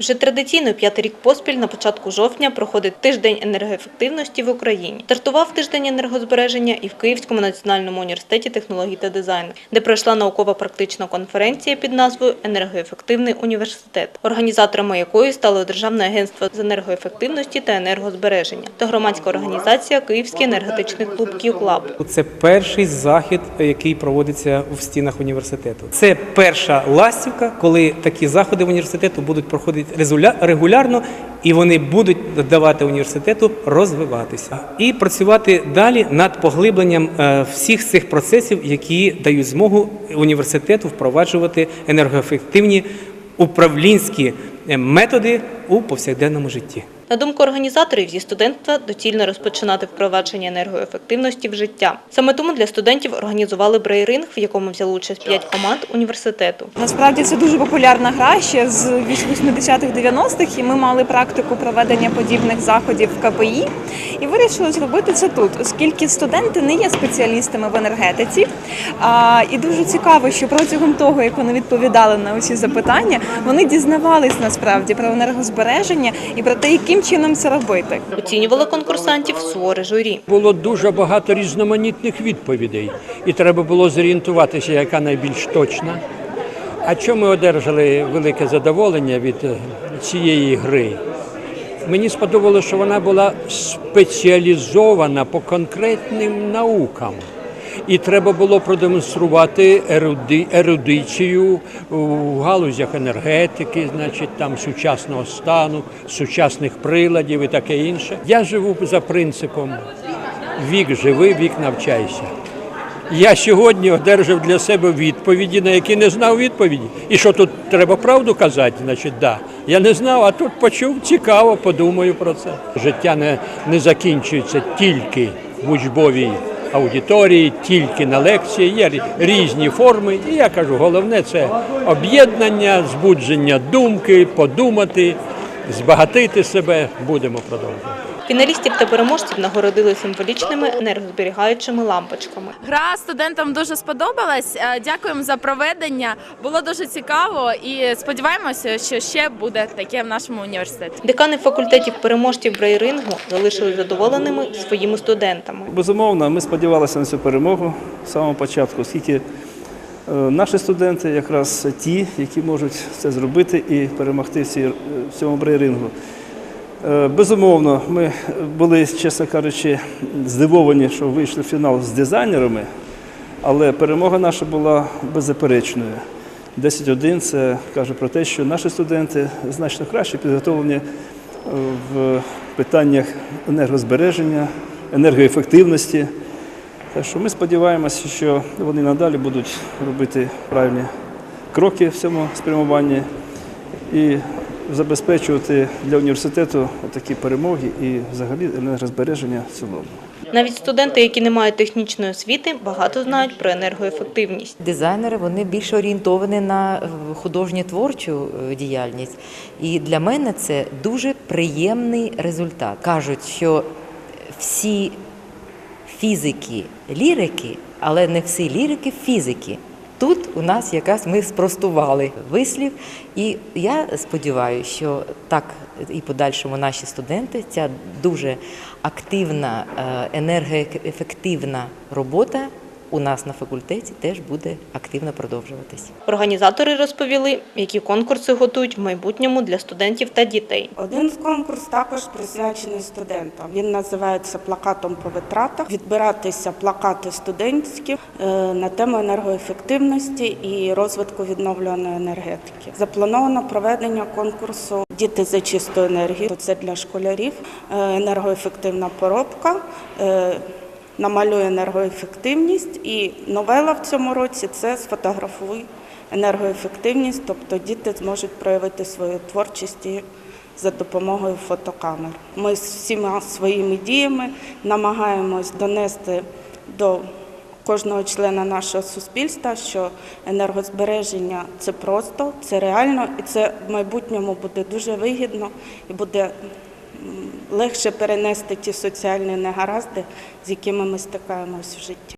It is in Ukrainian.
Вже традиційно п'ятий рік поспіль на початку жовтня проходить тиждень енергоефективності в Україні. Стартував тиждень енергозбереження і в Київському національному університеті технологій та дизайну, де пройшла наукова практична конференція під назвою Енергоефективний університет, організаторами якої стало Державне агентство з енергоефективності та енергозбереження та громадська організація Київський енергетичний клуб «Київклаб». Це перший захід, який проводиться в стінах університету. Це перша ластівка, коли такі заходи в університету будуть проходити регулярно, і вони будуть давати університету розвиватися і працювати далі над поглибленням е, всіх цих процесів, які дають змогу університету впроваджувати енергоефективні управлінські методи у повсякденному житті. На думку організаторів, зі студентства доцільно розпочинати впровадження енергоефективності в життя. Саме тому для студентів організували брейринг, в якому взяли участь п'ять команд університету. Насправді це дуже популярна гра ще з 80-х-90-х, і ми мали практику проведення подібних заходів в КПІ і вирішили зробити це тут, оскільки студенти не є спеціалістами в енергетиці. А, і дуже цікаво, що протягом того, як вони відповідали на усі запитання, вони дізнавались насправді про енергозбереження і про те, яким чином це робити. Оцінювали конкурсантів суворе журі. Було дуже багато різноманітних відповідей, і треба було зорієнтуватися, яка найбільш точна. А чому ми одержали велике задоволення від е, цієї гри? Мені сподобалося, що вона була спеціалізована по конкретним наукам. І треба було продемонструвати еруди, ерудицію в галузях енергетики, значить там сучасного стану, сучасних приладів і таке інше. Я живу за принципом вік живи, вік навчайся. Я сьогодні одержав для себе відповіді, на які не знав відповіді. І що тут треба правду казати? Значить, да. Я не знав, а тут почув цікаво, подумаю про це. Життя не, не закінчується тільки в учбовій аудиторії, тільки на лекції. Є рі- різні форми. І я кажу, головне це об'єднання, збудження думки, подумати, збагатити себе. Будемо продовжувати. Фіналістів та переможців нагородили символічними енергозберігаючими лампочками. Гра студентам дуже сподобалась. Е, Дякуємо за проведення. Було дуже цікаво і сподіваємося, що ще буде таке в нашому університеті. Декани факультетів переможців брейрингу залишили задоволеними своїми студентами. Безумовно, ми сподівалися на цю перемогу з самого початку, оскільки е, наші студенти якраз ті, які можуть це зробити і перемогти в цьому брейрингу. Е, Безумовно, ми були, чесно кажучи, здивовані, що вийшли в фінал з дизайнерами, але перемога наша була беззаперечною. 10-1 це каже про те, що наші студенти значно краще підготовлені е, в питаннях енергозбереження, енергоефективності. Так що ми сподіваємося, що вони надалі будуть робити правильні кроки в цьому спрямуванні і забезпечувати для університету такі перемоги і взагалі енергозбереження в цілому. Навіть студенти, які не мають технічної освіти, багато знають про енергоефективність. Дизайнери вони більше орієнтовані на е, художню творчу е, діяльність. І для мене це дуже приємний результат. Кажуть, що всі фізики лірики, але не всі лірики фізики. Тут у нас якась ми спростували вислів, і я сподіваюся, що так і подальшому наші студенти ця дуже активна, е, енергоефективна робота у нас на факультеті теж буде активно продовжуватись. Організатори розповіли, які конкурси готують в майбутньому для студентів та дітей. Один з конкурс також присвячений студентам. Він називається плакатом по витратах. Відбиратися плакати студентські е, на тему енергоефективності і розвитку відновлюваної енергетики. Заплановано проведення конкурсу Діти за чисту енергію. Це для школярів. Е, Енергоефективна поробка. Намалює енергоефективність і новела в цьому році це сфотографуй енергоефективність, тобто діти зможуть проявити свою творчість за допомогою фотокамер. Ми з всіма своїми діями намагаємось донести до кожного члена нашого суспільства, що енергозбереження це просто, це реально, і це в майбутньому буде дуже вигідно і буде легше перенести ті соціальні негаразди, з якими ми стикаємось в житті.